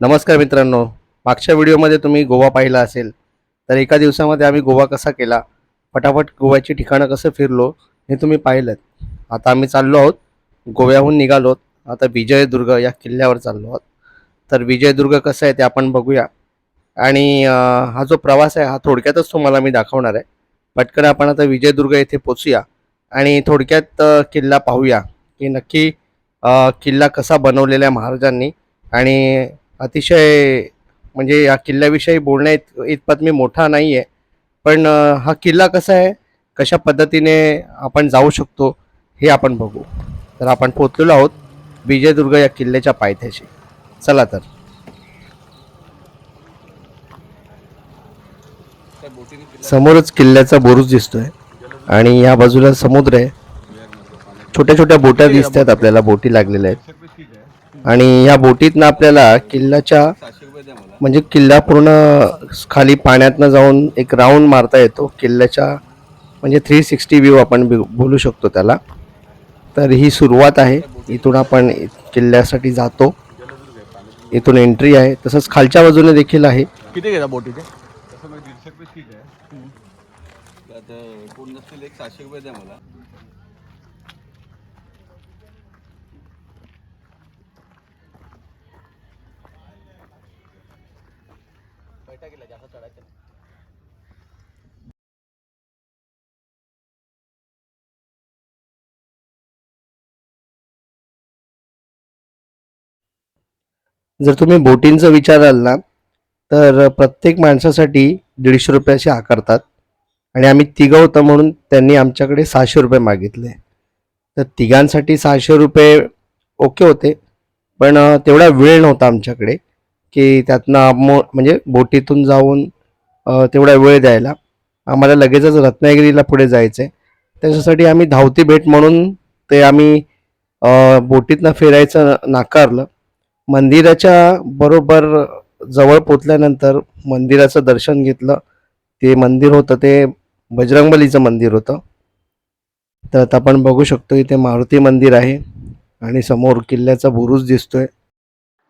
नमस्कार मित्रांनो. मागच्या व्हिडिओमध्ये तुम्ही गोवा पाहिला असेल तर एका दिवसामध्ये आम्ही गोवा कसा केला फटाफट गोव्याची ठिकाणं कसं फिरलो हे तुम्ही पाहिलं आता आम्ही चाललो आहोत गोव्याहून निघालो आता विजयदुर्ग या किल्ल्यावर चाललो आहोत. तर विजयदुर्ग कसं आहे ते आपण बघूया. आणि हा जो प्रवास आहे हा थोडक्यातच तुम्हाला मी दाखवणार आहे. पटकन आपण आता विजयदुर्ग येथे पोचूया आणि थोडक्यात किल्ला पाहूया. की नक्की किल्ला कसा बनवलेला आहे महाराजांनी आणि अतिशय म्हणजे या किल्ल्याविषयी बोलण्या इत इतपत मी मोठा नाही आहे पण हा किल्ला कसा आहे? कशा पद्धतीने आपण जाऊ शकतो? हे आपण बघू. तर आपण पोचलेलो आहोत विजयदुर्ग या किल्ल्याच्या पायथ्याशी. चला तर. समोरच किल्ल्याचा बुरुज दिसतोय आणि या बाजूला समुद्र आहे. छोट्या छोट्या बोट्या दिसतात आपल्याला बोटी लागलेल्या आहेत. आणि या बोटीतनं आपल्याला किल्ल्याच्या म्हणजे किल्ला पूर्ण खाली पाण्यातनं जाऊन एक राऊंड मारता येतो. किल्ल्याच्या म्हणजे थ्री सिक्स्टी व्ह्यू आपण बोलू शकतो त्याला. तर ही सुरुवात आहे. इथून आपण किल्ल्यासाठी जातो. इथून एंट्री आहे. तसंच खालच्या बाजूने देखील आहे. किती घेता बोटीचे तसं म्हणजे दीडशे रुपये ठीक आहे. कोण नसतील एक सहाशे रुपये द्या मला. जर तुम्ही बोटींचं विचाराल ना तर प्रत्येक माणसासाठी दीडशे रुपयाचे आकारतात आणि आम्ही तिघं होतं म्हणून त्यांनी आमच्याकडे सहाशे रुपये मागितले. तर तिघांसाठी सहाशे रुपये ओके होते. पण तेवढा वेळ नव्हता आमच्याकडे की त्यातनं आमो म्हणजे बोटीतून जाऊन तेवढा वेळ द्यायला. आम्हाला लगेचच रत्नागिरीला पुढे जायचं आहे त्याच्यासाठी आम्ही धावती भेट म्हणून ते आम्ही बोटीतनं फिरायचं नाकारलं. मंदिराच्या बरोबर जवळ पोचल्यानंतर मंदिराचं दर्शन घेतलं. ते मंदिर होतं ते बजरंगबलीचं मंदिर होतं. तर आपण बघू शकतो इथे मारुती मंदिर आहे आणि समोर किल्ल्याचा बुरुज दिसतोय.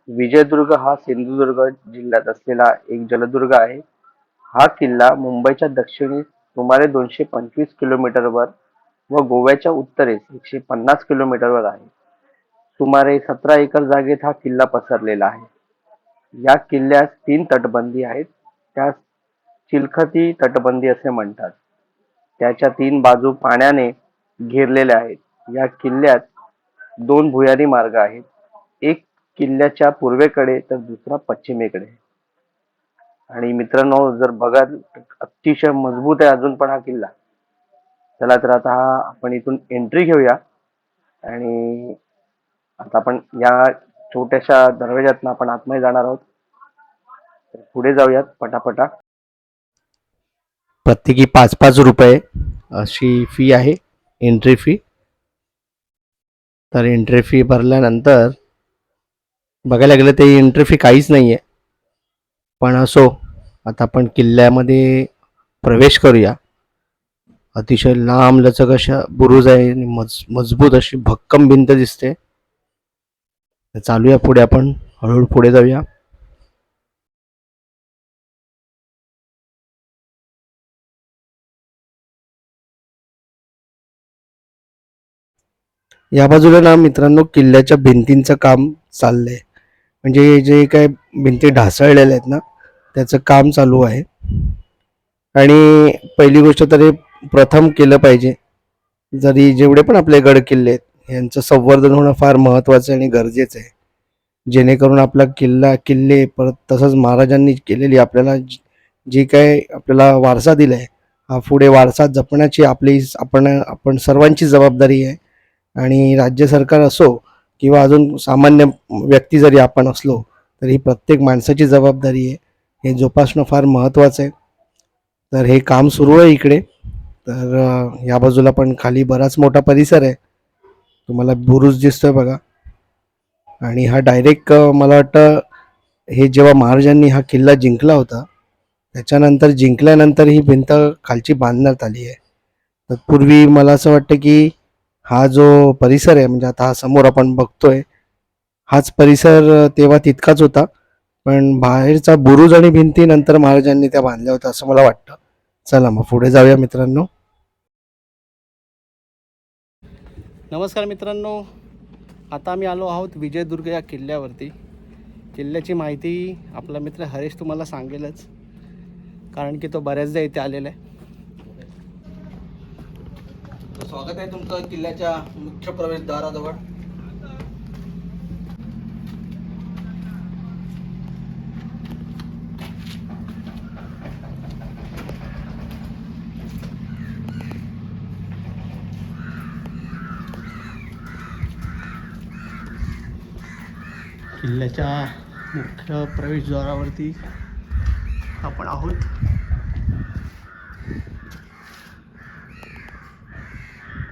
विजयदुर्ग हा सिंधुदुर्ग जिल्ह्यात असलेला एक जलदुर्ग आहे. हा किल्ला मुंबईच्या दक्षिणेस सुमारे दोनशे पंचवीस किलोमीटरवर व गोव्याच्या उत्तरेस एकशे पन्नास किलोमीटरवर आहे. सुमारे सतरा एकर जागेत हा किल्ला पसरलेला आहे. या किल्ल्यास तीन तटबंदी आहेत. त्यास चिलखती तटबंदी असे म्हणतात. त्याच्या तीन बाजू पाण्याने घेरलेल्या आहेत. या किल्ल्यात दोन भुयारी मार्ग आहेत. एक किल्ल्याच्या पूर्वेकडे तर दुसरा पश्चिमेकडे आणि मित्रांनो जर बघाल अतिशय मजबूत आहे अजून पण हा किल्ला. चला तर आता हा आपण इथून एंट्री घेऊया. आणि आता आपण या छोट्याशा दरवाज्यातनं आपण आतमध्ये जाणार आहोत. तर पुढे जाऊयात पटापटा. प्रत्येकी पाच पाच रुपये अशी फी आहे एंट्री फी तर एंट्री फी भरल्यानंतर बघायला गेलं ते एंट्री फी काहीच नाही आहे पण असो आता आपण किल्ल्यामध्ये प्रवेश करूया. अतिशय लांब लचक अशा बुरुज आहे आणि मज मजबूत अशी भक्कम भिंत दिसते. तर चालूया पुढे आपण. हळूहळू पुढे जाऊया. या बाजूला ना मित्रांनो किल्ल्याच्या भिंतींचं काम चाललंय. म्हणजे जे काय भिंती ढासळलेल्या आहेत ना त्याचं काम चालू आहे. आणि पहिली गोष्ट तर हे प्रथम केलं पाहिजे. जरी जेवढे पण आपले गड किल्ले आहेत यांचं संवर्धन होणं फार महत्त्वाचं आणि गरजेचं आहे. जेणेकरून आपला किल्ला किल्ले परत तसंच महाराजांनी केलेली आपल्याला जी- जी काय आपल्याला वारसा दिला आहे हा पुढे वारसा जपण्याची आपली आपण आपण सर्वांची जबाबदारी आहे. आणि राज्य सरकार असो किंवा अजून सामान्य व्यक्ती जरी आपण असलो तरी प्रत्येक माणसाची जबाबदारी आहे. हे जोपासणं फार महत्त्वाचं आहे. तर हे काम सुरू आहे इकडे. तर या बाजूला पण खाली बराच मोठा परिसर आहे. तुम्हाला बुरुज दिसतोय बघा. आणि हा डायरेक्ट मला वाटतं हे जेव्हा महाराजांनी हा किल्ला जिंकला होता त्याच्यानंतर जिंकल्यानंतर ही भिंत खालची बांधण्यात आली आहे. तत्पूर्वी मला असं वाटतं की हा जो परिसर आहे म्हणजे आता हा समोर आपण बघतोय हाच परिसर तेव्हा तितकाच होता. पण बाहेरचा बुरुज आणि भिंती नंतर महाराजांनी त्या बांधल्या होत्या असं मला वाटतं. चला मग पुढे जाऊया मित्रांनो. नमस्कार मित्रांनो. आता आम्ही आलो आहोत विजयदुर्ग या किल्ल्यावरती. किल्ल्याची माहिती आपला मित्र हरेश तुम्हाला सांगेलच. कारण की तो बऱ्याचदा इथे आलेला आहे. स्वागत आहे तुमचं किल्ल्याच्या मुख्य प्रवेशद्वाराजवळ. किल्ल्याच्या मुख्य प्रवेशद्वारावरती आपण आहोत.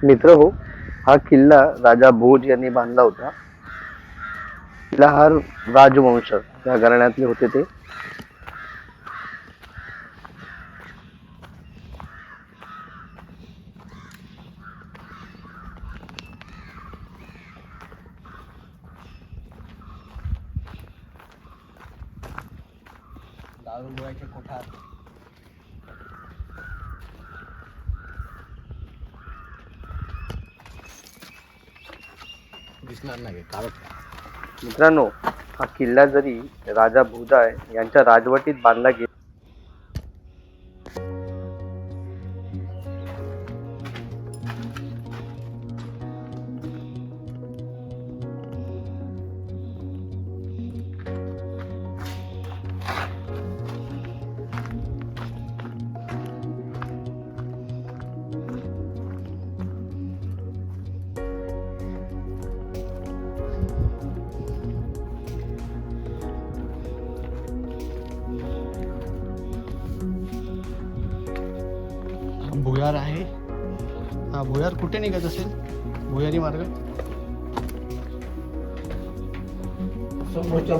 मित्र हो हा किल्ला राजा भोज यांनी बांधला होता. किल्ला हा राजवंश या घराण्यातले होते ते. मित्रांनो हा किल्ला जरी राजा भोजाय यांच्या राजवटीत बांधला गेला हा भुयार आहे. हा भुयार कुठे निघत असेल? भुयारी मार्ग. समोरच्या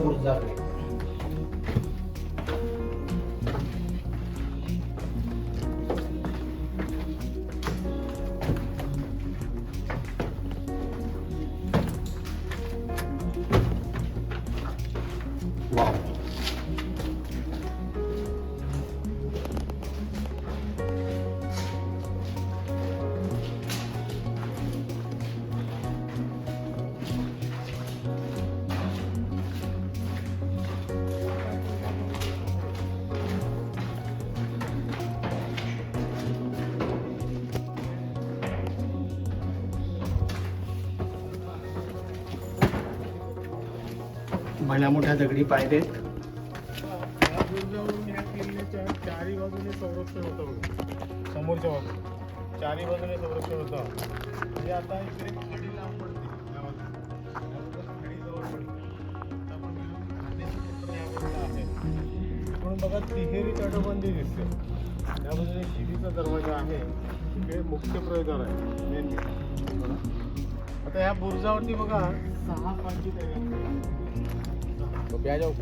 बुरुजात मोठ्या दगडी पायऱ्या चारी बाजूने संरक्षण होतं समोरच्या बाजूने चारी बाजूने संरक्षण होतं. म्हणजे आता इकडे खाडी लांब पडते. या बाजूला. या म्हणून बघा तिहेरी तटबंदी दिसते. त्या बाजूने शिडीचा दरवाजा आहे. इकडे मुख्य प्रवेशद्वार आहे मेन आता या बुरुजावरती बघा सहा पाचवी तयार तो प्या जाऊ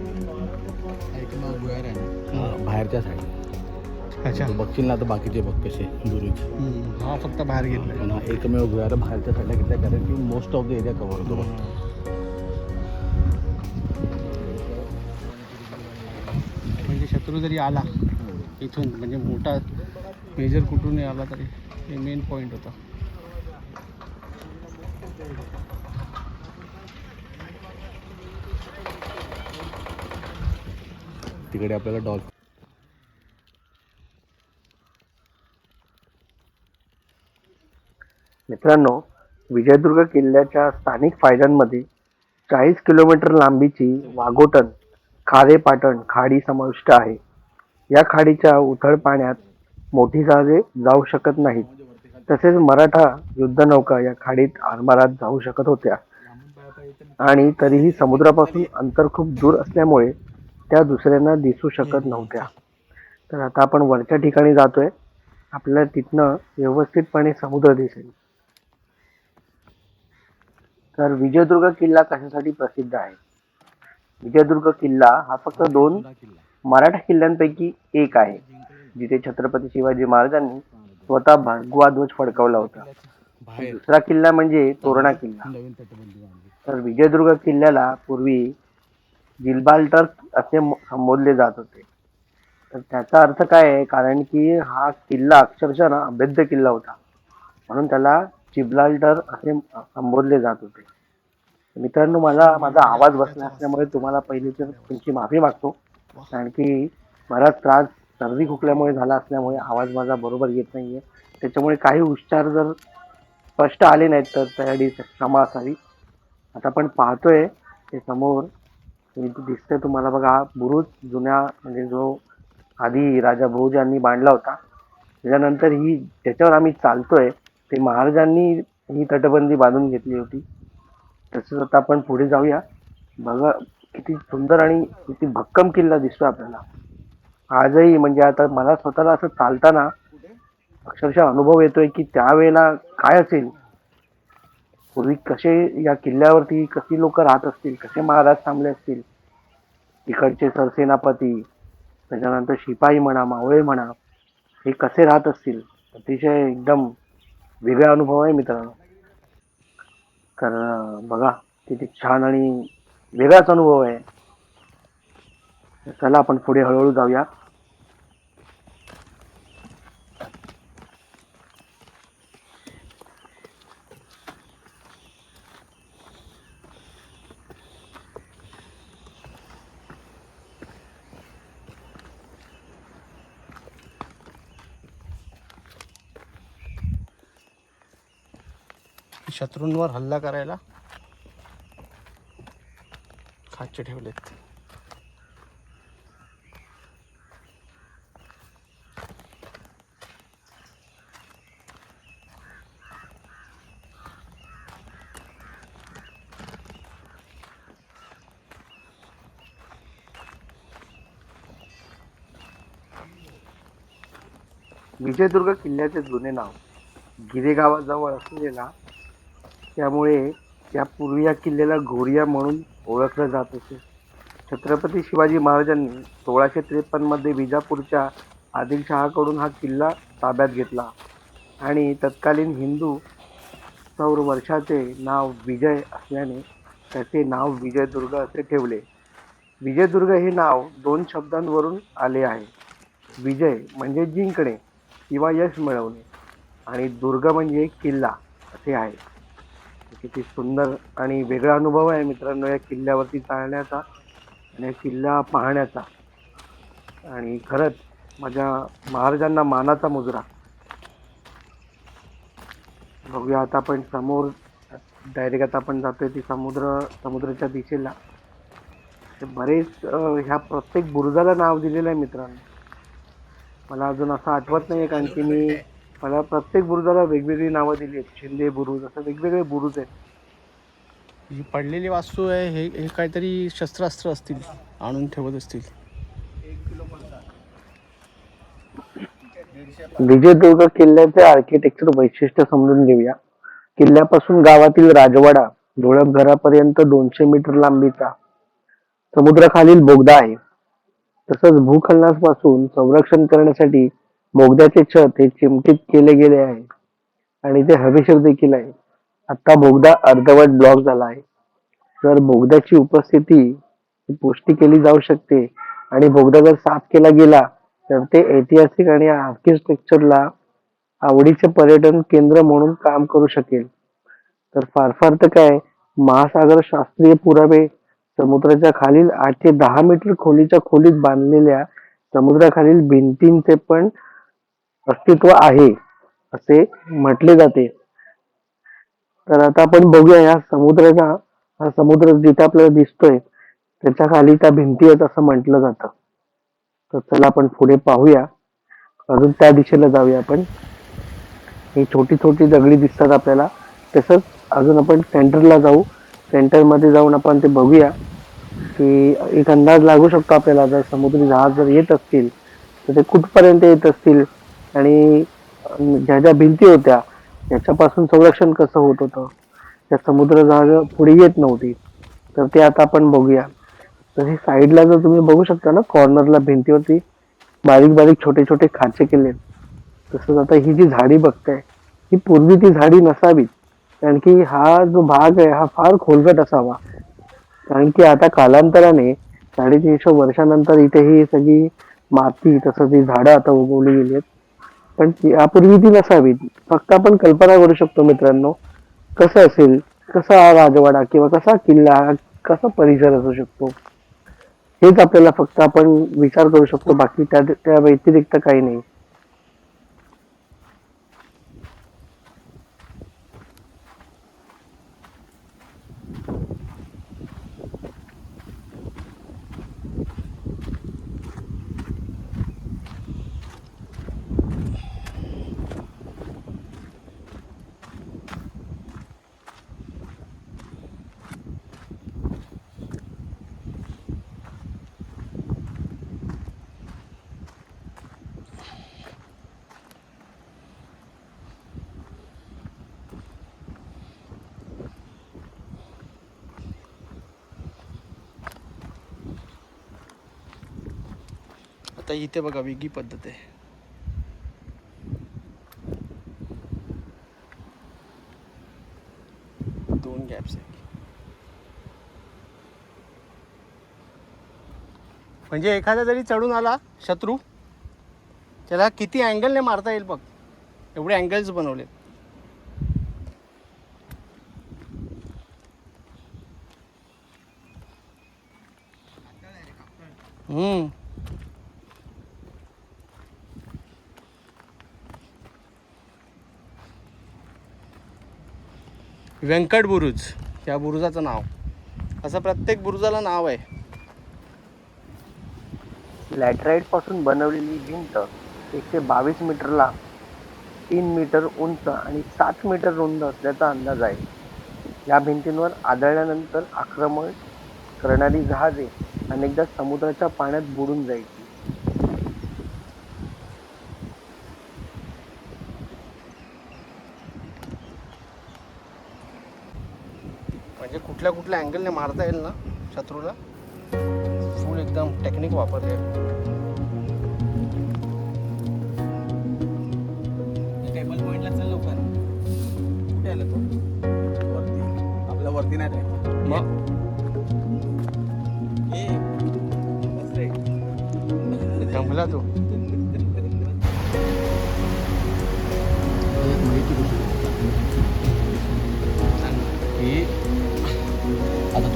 एक मग भुयार आहे ना बाहेरच्या साईड अच्छा. तू बघशील ना तर बाकीचे बघ कसे दुरीचे हा फक्त बाहेर हा एकमेव भुयार बाहेरच्या साईडला घेतला कारण की most of the area cover होतो बघ शत्रू जरी आला इथून म्हणजे मोठा मेजर कुठूनही आला तरी हे मेन पॉईंट होता. तिकडे आपल्याला डॉल मित्रांनो विजयदुर्ग किल्ल्याच्या स्थानिक फायद्यांमध्ये चाळीस किलोमीटर लांबीची वाघोटन खारेपाटण खाडी समाविष्ट आहे. या खाडीच्या उथळ पाण्यात मोठी जहाजे जाऊ शकत नाहीत. तसेच मराठा युद्धनौका या खाडीत आरमारात जाऊ शकत होत्या. आणि तरीही समुद्रापासून अंतर खूप दूर असल्यामुळे त्या दुसऱ्यांना दिसू शकत नव्हत्या. तर आता आपण वरच्या ठिकाणी जातोय. आपल्याला तिथनं व्यवस्थितपणे समुद्र दिसेल. तर विजयदुर्ग किल्ला कशासाठी प्रसिद्ध आहे? विजयदुर्ग किल्ला हा फक्त दोन मराठा किल्ल्यांपैकी एक आहे जिथे छत्रपती शिवाजी महाराजांनी स्वतः भगवा ध्वज फडकावला होता. दुसरा किल्ला म्हणजे तोरणा किल्ला. तर विजयदुर्ग किल्ल्याला पूर्वी जिल्बाल्टर असे संबोधले जात होते. तर त्याचा अर्थ काय आहे? कारण की हा किल्ला अक्षरशः ना अभेद्य किल्ला होता. म्हणून त्याला जिब्राल्टर असे संबोधले जात होते. मित्रांनो मला माझा आवाज बसला असल्यामुळे तुम्हाला पहिली तर तुमची माफी मागतो. कारण की बराच त्रास सर्दी खोकल्यामुळे झाला असल्यामुळे आवाज माझा बरोबर येत नाहीये. त्याच्यामुळे काही उच्चार जर स्पष्ट आले नाहीत तर त्यासाठी क्षमा असावी आता आपण पाहतोय ते समोर दिसतंय तुम्हाला बघा हा बुरुज जुन्या म्हणजे जो आधी राजा भोजांनी बांधला होता. त्याच्यानंतर ही त्याच्यावर आम्ही चालतोय ते महाराजांनी ही तटबंदी बांधून घेतली होती. तसंच आता आपण पुढे जाऊया. बघा किती सुंदर आणि किती भक्कम किल्ला दिसतोय आपल्याला. आजही म्हणजे आता मला स्वतःला असं चालताना अक्षरशः अनुभव येतोय की त्यावेळेला काय असेल? पूर्वी कसे या किल्ल्यावरती कशी लोक राहत असतील? कसे महाराज थांबले असतील? तिकडचे सरसेनापती त्याच्यानंतर शिपाई म्हणा मावळे म्हणा हे कसे राहत असतील? अतिशय एकदम वेगळा अनुभव आहे मित्रांनो. तर बघा किती छान आणि वेगळाच अनुभव आहे. चला आपण पुढे हळूहळू जाऊया. शत्रूंवर हल्ला करायला खाचे ठेवलेत. विजयदुर्ग किल्ल्याचे जुने नाव गिरेगावाजवळ असलेला त्यामुळे यापूर्वी या किल्ल्याला घोरिया म्हणून ओळखलं जात असे. छत्रपती शिवाजी महाराजांनी सोळाशे त्रेपन्नमध्ये विजापूरच्या आदिलशहाकडून हा किल्ला ताब्यात घेतला आणि तत्कालीन हिंदू सौर वर्षाचे नाव विजय असल्याने त्याचे नाव विजयदुर्ग असे ठेवले. विजयदुर्ग हे नाव दोन शब्दांवरून आले आहे. विजय म्हणजे जिंकणे किंवा यश मिळवणे आणि दुर्ग म्हणजे किल्ला असे आहे. किती सुंदर आणि वेगळा अनुभव आहे मित्रांनो या किल्ल्यावरती चालण्याचा आणि या किल्ला पाहण्याचा. आणि खरंच माझ्या महाराजांना मानाचा मुजरा. बघूया आता आपण समोर डायरेक्ट आता आपण जातोय ती समुद्र समुद्राच्या दिशेला. बरेच ह्या प्रत्येक बुरुजाला नाव दिलेलं आहे मित्रांनो. मला अजून असं आठवत नाही आहे कारण की मी मला प्रत्येक बुरुजाला वेगवेगळी नावं दिली आहेत. शिंदे बुरुज असं वेगवेगळे बुरुज आहेत. ही पडलेली वास्तू आहे हे हे काहीतरी शस्त्रास्त्र असतील आणून ठेवत असतील. विजयदुर्ग किल्ल्याचे आर्किटेक्चर वैशिष्ट्य समजून घेऊया. किल्ल्यापासून गावातील राजवाडा धुळप घरापर्यंत दोनशे मीटर लांबीचा. समुद्राखालील बोगदा आहे. तसंच भूखलनापासून संरक्षण करण्यासाठी बोगद्याचे छत हे चिमटीत केले गेले आहे. आणि ते हवेशीर देखील आहे. आता बोगदा अर्धवट ब्लॉक झाला आहे. जर बोगद्याची उपस्थिती पुष्टी केली जाऊ शकते आणि बोगदा जर साफ केला गेला तर ते ऐतिहासिक आणि आर्किटेक्चरला आवडीचे पर्यटन केंद्र म्हणून काम करू शकेल. तर फार फार तर काय महासागर शास्त्रीय पुरावे समुद्राच्या खालील आठ ते दहा मीटर खोलीच्या खोलीत बांधलेल्या समुद्राखालील भिंतींचे पण अस्तित्व आहे असे म्हटले जाते. तर आता आपण बघूया या समुद्राचा हा समुद्र जिथे आपल्याला दिसतोय त्याच्याखाली त्या भिंती आहेत असं म्हटलं जातं. तर चला आपण पुढे पाहूया. अजून त्या दिशेला जाऊया आपण. ही छोटी छोटी दगडी दिसतात आपल्याला. तसंच अजून आपण सेंटरला जाऊ. सेंटरमध्ये जाऊन आपण ते बघूया की एक अंदाज लागू शकतो आपल्याला. जर समुद्री जहाज जर येत असतील तर ते कुठपर्यंत येत असतील? आणि ज्या ज्या भिंती होत्या त्याच्यापासून संरक्षण कसं होत होतं त्या समुद्र जहाज पुढे येत नव्हती. तर ते आता आपण बघूया. तर हे साईडला जर तुम्ही बघू शकता ना कॉर्नरला भिंतीवरती बारीक बारीक छोटे छोटे खाचे केले. तसंच आता ही जी झाडी बघताय ही पूर्वी ती झाडी नसावी. कारण की हा जो भाग आहे हा फार खोलगट असावा. कारण की आता कालांतराने साडेतीनशे वर्षानंतर इथे ही सगळी माती तसंच ही झाडं आता उगवली गेली आहेत. पण यापूर्वी ती नसावी. फक्त आपण कल्पना करू शकतो मित्रांनो कसं असेल कसा हा राजवाडा किंवा कसा किल्ला कसा परिसर असू शकतो? हेच आपल्याला फक्त आपण विचार करू शकतो. बाकी त्या त्या व्यतिरिक्त काही नाही. आता इथे बघा वेगळी पद्धत आहे. दोन गॅप्स आहेत. म्हणजे एखादा जरी चढून आला शत्रू त्याला किती अँगलने मारता येईल बघ. एवढे अँगल्स बनवले व्यंकट बुरुज. या बुरुजाचं नाव. असं प्रत्येक बुरुजाला नाव आहे. लॅटराईटपासून बनवलेली भिंत एकशे बावीस मीटरला तीन मीटर उंच आणि सात मीटर रुंद असल्याचा अंदाज आहे. या भिंतींवर आदळल्यानंतर आक्रमण करणारी जहाजे अनेकदा समुद्राच्या पाण्यात बुडून जायची म्हणजे कुठल्या कुठल्या अँगलने मारता येईल ना शत्रूला? फुल एकदम टेक्निक वापरले टेबल पॉईंटला चल लवकर. कुठे आला तो? वरती. वरती नाही जायचं मग? ए, बस रे. जमला तो.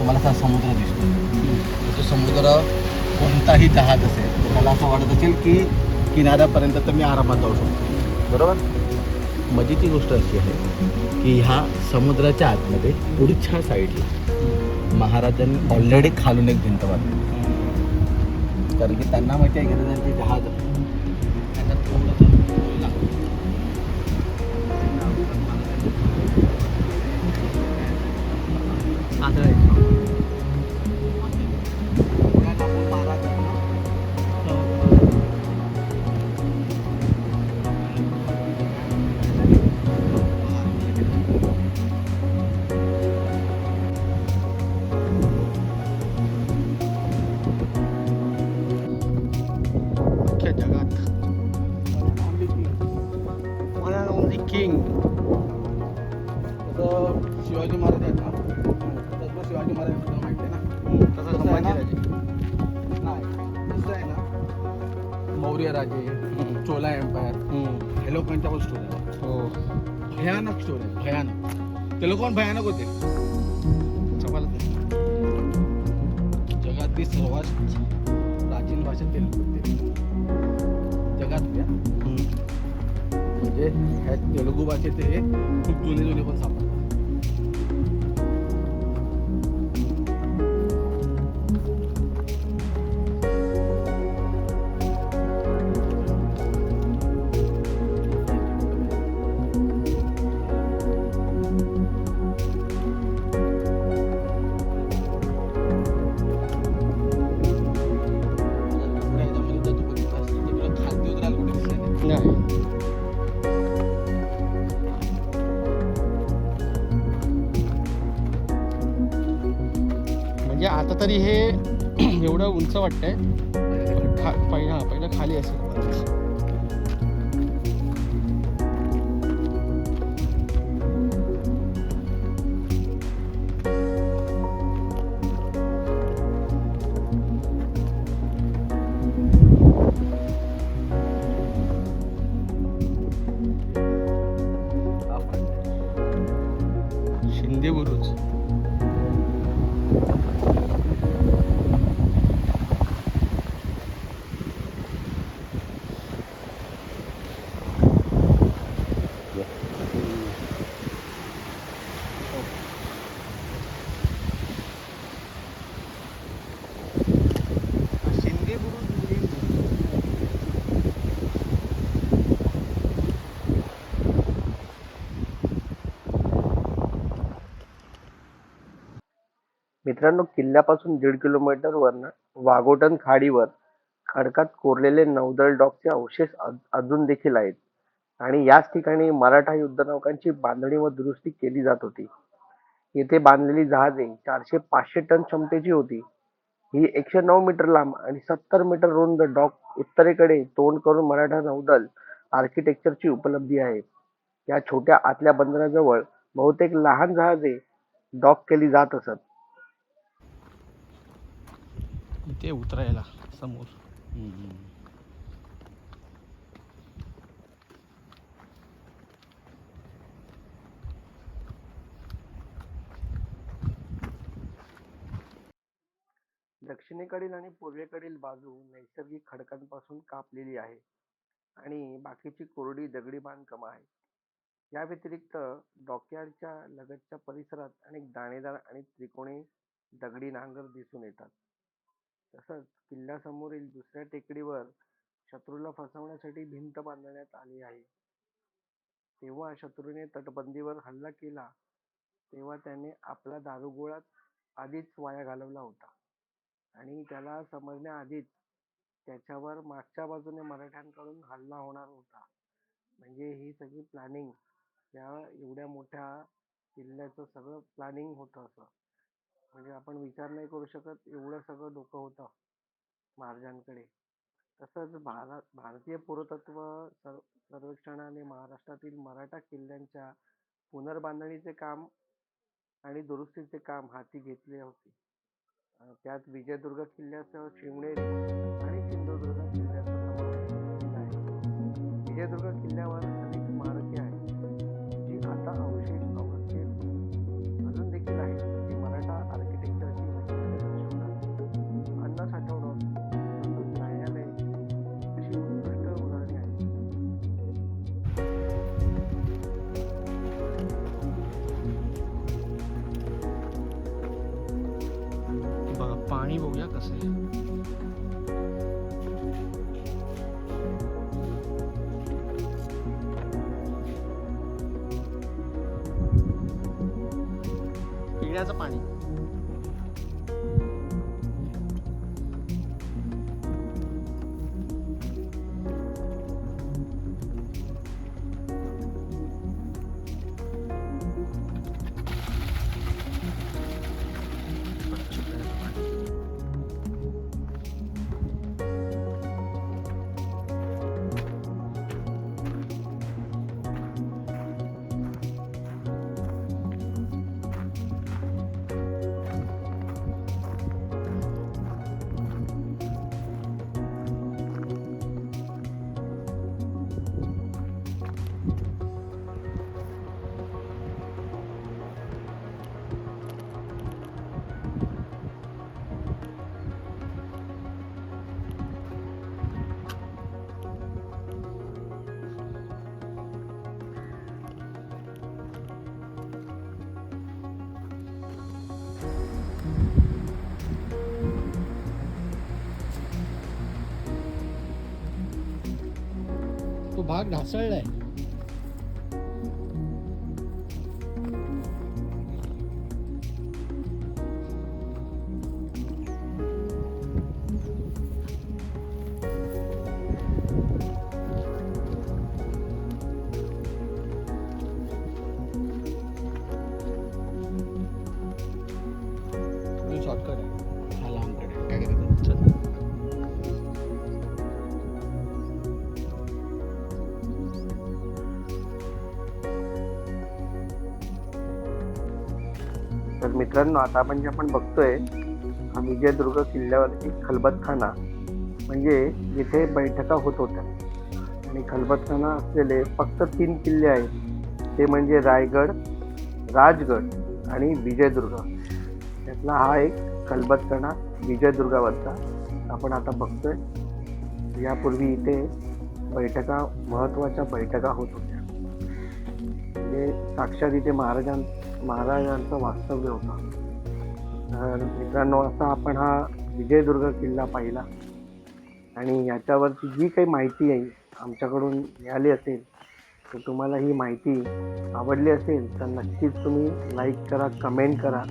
तुम्हाला असा समुद्र दिसतो. तो समुद्र कोणताही जहाज असेल तर त्याला असं वाटत असेल की किनाऱ्यापर्यंत तर मी आरामात जाऊ शकतो. बरोबर? मजेची गोष्ट अशी आहे की ह्या समुद्राच्या आतमध्ये पुढच्या साईडला महाराजांनी ऑलरेडी खालून एक भिंत बांधली. कारण की त्यांना माहिती आहे की जहाज भयानक ते लोक पण तरी हे एवढं उंच वाटतंय. मित्रांनो किल्ल्यापासून दीड किलोमीटर वर वाघोटन खाडीवर खडकात कोरलेले नौदल डॉकचे अवशेष अजून देखील आहेत. आणि याच ठिकाणी मराठा युद्धनौकांची बांधणी व दुरुस्ती केली जात होती. येथे बांधलेली जहाजे चारशे पाचशे टन क्षमतेची होती. ही एकशे नऊ मीटर लांब आणि सत्तर मीटर रुंद डॉक उत्तरेकडे तोंड करून मराठा नौदल आर्किटेक्चरची उपलब्धी आहे. या छोट्या आतल्या बंदराजवळ बहुतेक लहान जहाजे डॉक केली जात असत. इथे उतरायला समोर. दक्षिणेकडील आणि पूर्वेकडील बाजू नैसर्गिक खडकांपासून कापलेली आहे आणि बाकीची कोरडी दगडी बांधकामं आहेत या व्यतिरिक्त डॉकयार्डच्या लगतच्या परिसरात अनेक दाणेदार आणि त्रिकोणी दगडी नांगर दिसून येतात. तसंच किल्ल्यासमोरील दुसऱ्या टेकडीवर शत्रूला फसवण्यासाठी भिंत बांधण्यात आली आहे. तेव्हा शत्रूने तटबंदीवर हल्ला केला तेव्हा त्याने आपला दारुगोळा आधीच वाया घालवला होता. आणि त्याला समजण्याआधीच त्याच्यावर मागच्या बाजूने मराठ्यांकडून हल्ला होणार होता. म्हणजे ही सगळी प्लॅनिंग या एवढ्या मोठ्या किल्ल्याचं सगळं प्लॅनिंग होतं असं. म्हणजे आपण विचार नाही करू शकत एवढं सगळं डोकं होतं महाराजांकडे. तसंच भारत भारतीय पुरातत्व सर्व सर्वेक्षणाने महाराष्ट्रातील मराठा किल्ल्यांच्या पुनर्बांधणीचे काम आणि दुरुस्तीचे काम हाती घेतले होते. अं, त्यात विजयदुर्ग किल्ल्यासह शिवनेरी आणि सिंधुदुर्ग किल्ल्याचा समावेश आहे. विजयदुर्ग किल्ल्यावर पिण्याचं पाणी तो भाग ढासळलाय शॉर्टकट आहे तर मित्रांनो आता आपण जे आपण बघतोय हा विजयदुर्ग किल्ल्यावरती खलबतखाना म्हणजे जिथे बैठका होत होत्या. आणि खलबतखाना असलेले फक्त तीन किल्ले आहेत. ते म्हणजे रायगड राजगड आणि विजयदुर्ग. त्यातला हा एक खलबतखाना विजयदुर्गावरचा आपण आता बघतोय. यापूर्वी इथे बैठका महत्त्वाच्या बैठका होत होत्या. म्हणजे साक्षात इथे महाराजां महाराजांचं वास्तव्य होतं. तर मित्रांनो असा आपण हा विजयदुर्ग किल्ला पाहिला. आणि याच्यावरची जी काही माहिती आहे आमच्याकडून मिळाली असेल तर तुम्हाला ही माहिती आवडली असेल तर नक्कीच तुम्ही लाईक करा कमेंट करा.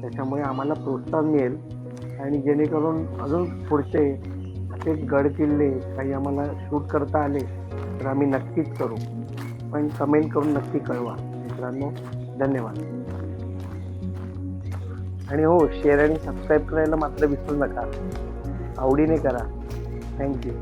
त्याच्यामुळे आम्हाला प्रोत्साहन मिळेल. आणि जेणेकरून अजून पुढचे असेच गड किल्ले काही आम्हाला शूट करता आले तर आम्ही नक्कीच करू. पण कमेंट करून नक्की कळवा मित्रांनो. धन्यवाद. आणि हो शेअर आणि सबस्क्राईब करायला मात्र विसरू नका. आवडीने करा. थँक्यू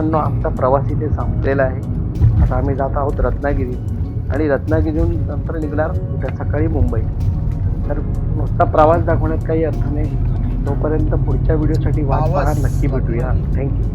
मित्रांनो आमचा प्रवास इथे संपलेला आहे. आता आम्ही जात आहोत रत्नागिरी. आणि रत्नागिरीहून नंतर निघणार उद्या सकाळी मुंबई. तर नुसता प्रवास दाखवण्यात काही अर्थ नाही. तोपर्यंत पुढच्या व्हिडिओसाठी वाट पाहा नक्की भेटूया. थँक्यू